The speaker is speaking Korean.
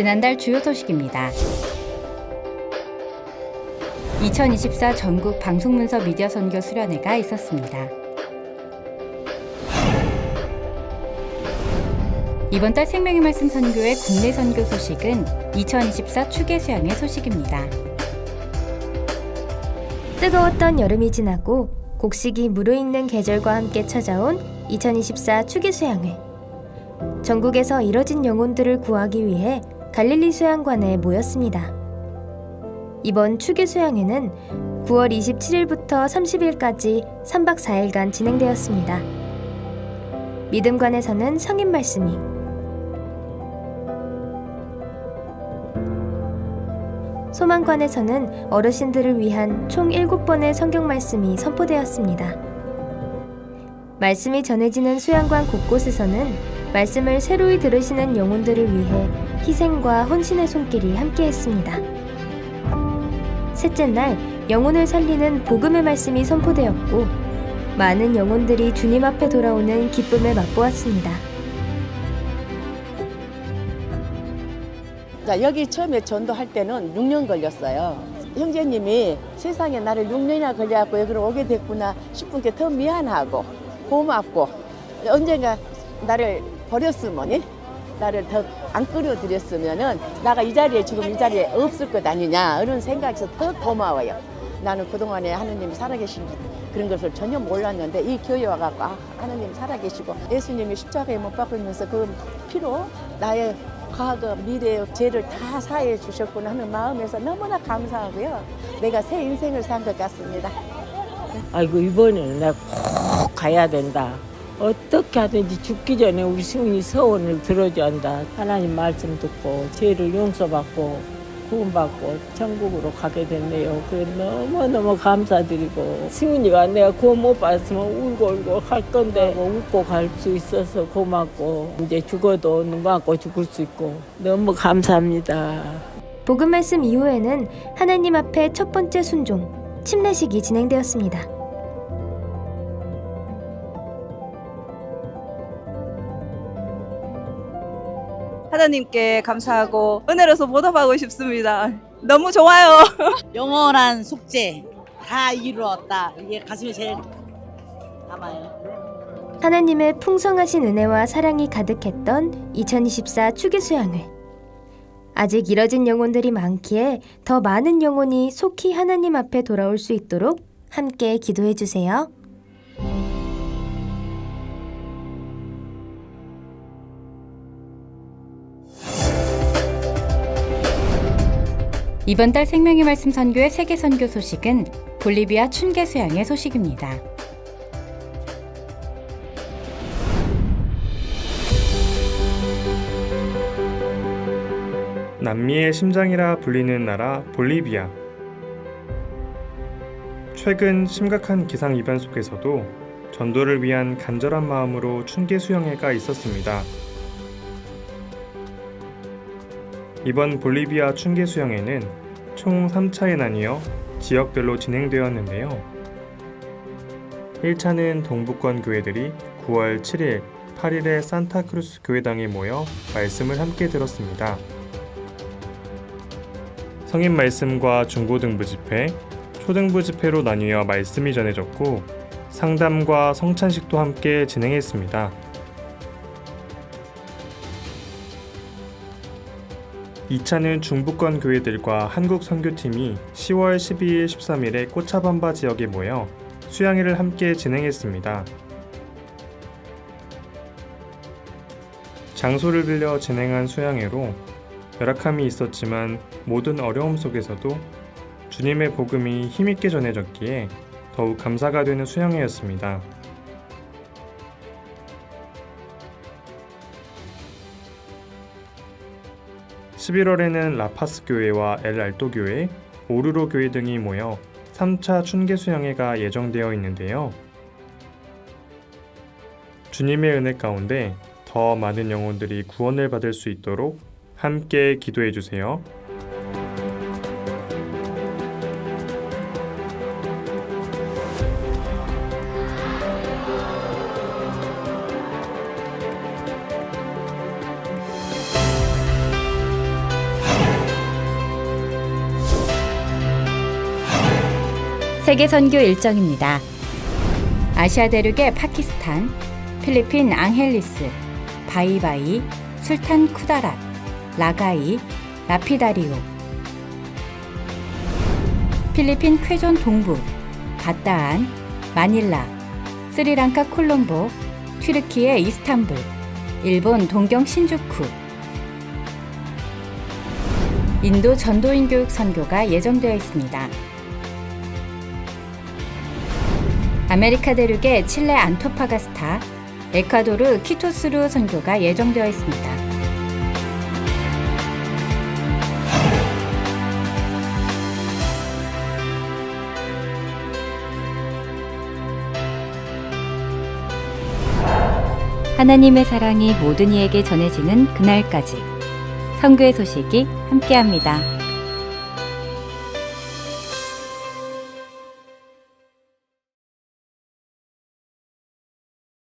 지난달 주요 소식입니다. 2024 전국 방송문서 미디어 선교 수련회가 있었습니다. 이번 달 생명의 말씀 선교의 국내 선교 소식은 2024 추계 수양의 소식입니다. 뜨거웠던 여름이 지나고 곡식이 무르익는 계절과 함께 찾아온 2024 추기 수양회. 전국에서 이뤄진 영혼들을 구하기 위해 갈릴리 수양관에 모였습니다. 이번 추기 수양회는 9월 27일부터 30일까지 3박 4일간 진행되었습니다. 믿음관에서는 성인 말씀이 소망관에서는 어르신들을 위한 총 7번의 성경 말씀이 선포되었습니다. 말씀이 전해지는 수양관 곳곳에서는 말씀을 새로이 들으시는 영혼들을 위해 희생과 헌신의 손길이 함께했습니다. 셋째 날 영혼을 살리는 복음의 말씀이 선포되었고 많은 영혼들이 주님 앞에 돌아오는 기쁨을 맛보았습니다. 자, 여기 처음에 전도할 때는 6년 걸렸어요. 형제님이 세상에 나를 6년이나 걸려갖고 여기로 오게 됐구나 싶은 게 더 미안하고 고맙고 언젠가 나를 버렸으면 나를 더 안 끌어들였으면은 나가 이 자리에 지금 이 자리에 없을 것 아니냐 이런 생각에서 더 고마워요. 나는 그동안에 하느님이 살아계신 그런 것을 전혀 몰랐는데 이 교회 와갖고 아, 하느님 살아계시고 예수님이 십자가에 못 박으면서 그 피로 나의 과거, 미래의 죄를 다 사해 주셨구나 하는 마음에서 너무나 감사하고요. 내가 새 인생을 산 것 같습니다. 아이고 이번에는 내가 꼭 가야 된다. 어떻게 하든지 죽기 전에 우리 승훈이 서원을 들어줘야 한다. 하나님 말씀 듣고 죄를 용서받고 구원받고 천국으로 가게 됐네요. 그 너무너무 감사드리고 승훈이가 내가 구원 못 받았으면 울고 울고 갈 건데 뭐 웃고 갈 수 있어서 고맙고 이제 죽어도 눈 감고 죽을 수 있고 너무 감사합니다. 복음 말씀 이후에는 하나님 앞에 첫 번째 순종, 침례식이 진행되었습니다. 하나님께 감사하고 은혜로서 보답하고 싶습니다. 너무 좋아요. 영원한 속죄 다 이루었다. 이게 가슴에 제일 남아요. 하나님의 풍성하신 은혜와 사랑이 가득했던 2024 추기 수양회. 아직 이뤄진 영혼들이 많기에 더 많은 영혼이 속히 하나님 앞에 돌아올 수 있도록 함께 기도해 주세요. 이번 달 생명의 말씀 선교의 세계 선교 소식은 볼리비아 춘계 수양의 소식입니다. 남미의 심장이라 불리는 나라 볼리비아. 최근 심각한 기상 이변 속에서도 전도를 위한 간절한 마음으로 춘계 수영회가 있었습니다. 이번 볼리비아 춘계 수영회는 총 3차에 나뉘어 지역별로 진행되었는데요. 1차는 동부권 교회들이 9월 7일, 8일에 산타크루스 교회당에 모여 말씀을 함께 들었습니다. 성인 말씀과 중고등부 집회, 초등부 집회로 나뉘어 말씀이 전해졌고 상담과 성찬식도 함께 진행했습니다. 2차는 중부권 교회들과 한국 선교팀이 10월 12일, 13일에 꽃차밤바 지역에 모여 수양회를 함께 진행했습니다. 장소를 빌려 진행한 수양회로 열악함이 있었지만 모든 어려움 속에서도 주님의 복음이 힘있게 전해졌기에 더욱 감사가 되는 수양회였습니다. 11월에는 라파스 교회와 엘 알토 교회, 오르로 교회 등이 모여 3차 춘계 수양회가 예정되어 있는데요. 주님의 은혜 가운데 더 많은 영혼들이 구원을 받을 수 있도록 함께 기도해 주세요. 세계 선교 일정입니다. 아시아 대륙의 파키스탄, 필리핀 앙헬리스, 바이바이, 술탄 쿠다랏, 라가이, 라피다리오, 필리핀 쾌존 동부, 바따안, 마닐라, 스리랑카 콜롬보, 튀르키예 이스탄불, 일본 동경 신주쿠, 인도 전도인 교육 선교가 예정되어 있습니다. 아메리카 대륙의 칠레 안토파가스타, 에콰도르 키토스루 선교가 예정되어 있습니다. 하나님의 사랑이 모든 이에게 전해지는 그날까지 선교의 소식이 함께합니다.